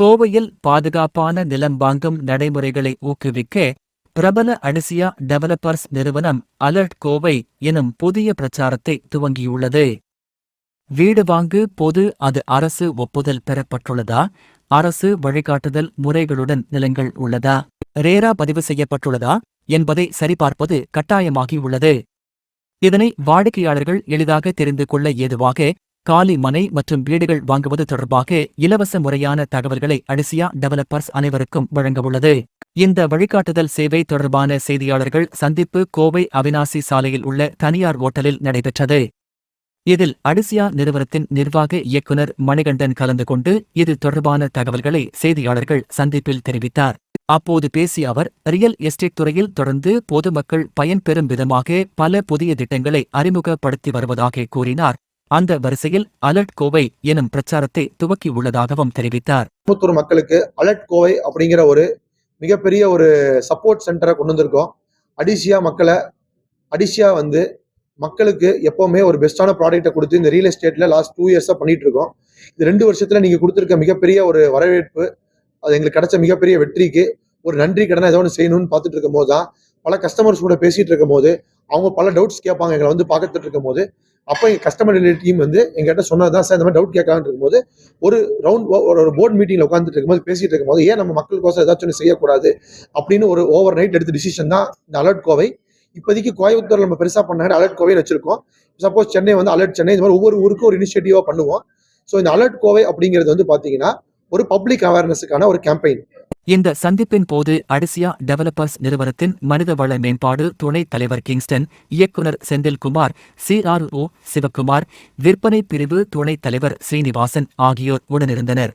கோவையில் பாதுகாப்பான நிலம் வாங்கும் நடைமுறைகளை ஊக்குவிக்க பிரபல அடிசியா டெவலப்பர்ஸ் நிறுவனம் அலர்ட் கோவை எனும் புதிய பிரச்சாரத்தை துவங்கியுள்ளது. வீடு வாங்கு பொது அது அரசு ஒப்புதல் பெறப்பட்டுள்ளதா? அரசு வழிகாட்டுதல் முறைகளுடன் நிலங்கள் உள்ளதா? ரேரா பதிவு செய்யப்பட்டுள்ளதா? என்பதை சரிபார்ப்பது கட்டாயமாகியுள்ளது. இதனை வாடிக்கையாளர்கள் எளிதாக தெரிந்து கொள்ள ஏதுவாக காலி மனை மற்றும் வீடுகள் வாங்குவது தொடர்பாக இலவச முறையான தகவல்களை அடிசியா டெவலப்பர்ஸ் அனைவருக்கும் வழங்கவுள்ளது. இந்த வழிகாட்டுதல் சேவை தொடர்பான செய்தியாளர்கள் சந்திப்பு கோவை அவினாசி சாலையில் உள்ள தனியார் ஓட்டலில் நடைபெற்றது. இதில் அடிசியா நிறுவனத்தின் நிர்வாக இயக்குனர் மணிகண்டன் கலந்து கொண்டு இது தொடர்பான தகவல்களை செய்தியாளர்கள் சந்திப்பில் தெரிவித்தார். அப்போது பேசிய அவர் ரியல் எஸ்டேட் துறையில் தொடர்ந்து பொதுமக்கள் பயன்பெறும் விதமாக பல புதிய திட்டங்களை அறிமுகப்படுத்தி வருவதாக கூறினார். அந்த வரிசையில் அலர்ட் கோவை எனும் பிரச்சாரத்தை துவக்கி உள்ளதாகவும் தெரிவித்தார். கோயம்புத்தூர் மக்களுக்கு அலர்ட் கோவை அப்படிங்கிற ஒரு மிகப்பெரிய ஒரு சப்போர்ட் சென்டரை கொண்டு வந்திருக்கோம். அடிஷியா மக்களை அடிஷியா வந்து மக்களுக்கு எப்பவுமே ஒரு பெஸ்ட்டான ப்ராடக்ட்டை கொடுத்து இந்த ரியல் எஸ்டேட்ல லாஸ்ட் டூ இயர்ஸாக பண்ணிட்டு இருக்கோம். இது ரெண்டு வருஷத்துல நீங்க கொடுத்துருக்க மிகப்பெரிய ஒரு வரவேற்பு அது எங்களுக்கு கிடைச்ச மிகப்பெரிய வெற்றிக்கு ஒரு நன்றி கடனை ஏதோ ஒன்று செய்யணும்னு பார்த்துட்டு இருக்கும் போது தான் பல கஸ்டமர்ஸ் கூட பேசிட்டு இருக்கும் போது அவங்க பல டவுட்ஸ் கேட்பாங்க எங்களை வந்து பார்த்துட்டு இருக்கும் போது அப்போ எங்கள் கஸ்டமர் ரிலேட் டீம் வந்து எங்கிட்ட சொன்னதான் சார் இந்த மாதிரி டவுட் கேட்கலான்னு இருக்கும்போது ஒரு ரவுண்ட் ஒரு போர்ட் மீட்டிங்கில் உட்காந்துட்டு இருக்கும்போது பேசிட்டு இருக்கும்போது ஏன் நம்ம மக்களுக்கோசம் ஏதாச்சும் ஒன்று செய்யக்கூடாது? அப்படின்னு ஒரு ஓவர் நைட் எடுத்த டிசிஷன் தான் இந்த அலர்ட் கோவை. இப்போதைக்கு கோயம்புத்தூர் நம்ம பெருசாக பண்ணாங்க அலர்ட் கோவையில் வச்சிருக்கோம். சப்போஸ் சென்னை வந்து அலர்ட் சென்னை இந்த மாதிரி ஒவ்வொரு ஊருக்கும் ஒரு இனிஷியேட்டிவாக பண்ணுவோம். ஸோ இந்த அலர்ட் கோவை அப்படிங்கிறது வந்து பார்த்தீங்கன்னா ஒரு பப்ளிக் அவேர்னஸுக்கான ஒரு கேம்பெயின் இந்த சந்திப்பின் போது அடிசியா டெவலப்பர்ஸ் நிறுவனத்தின் மனிதவள மேம்பாடு துணைத் தலைவர் கிங்ஸ்டன் இயக்குனர் செந்தில்குமார் சிஆர்ஓ சிவக்குமார் விற்பனை பிரிவு துணைத் தலைவர் ஸ்ரீனிவாசன் ஆகியோர் உடனிருந்தனர்.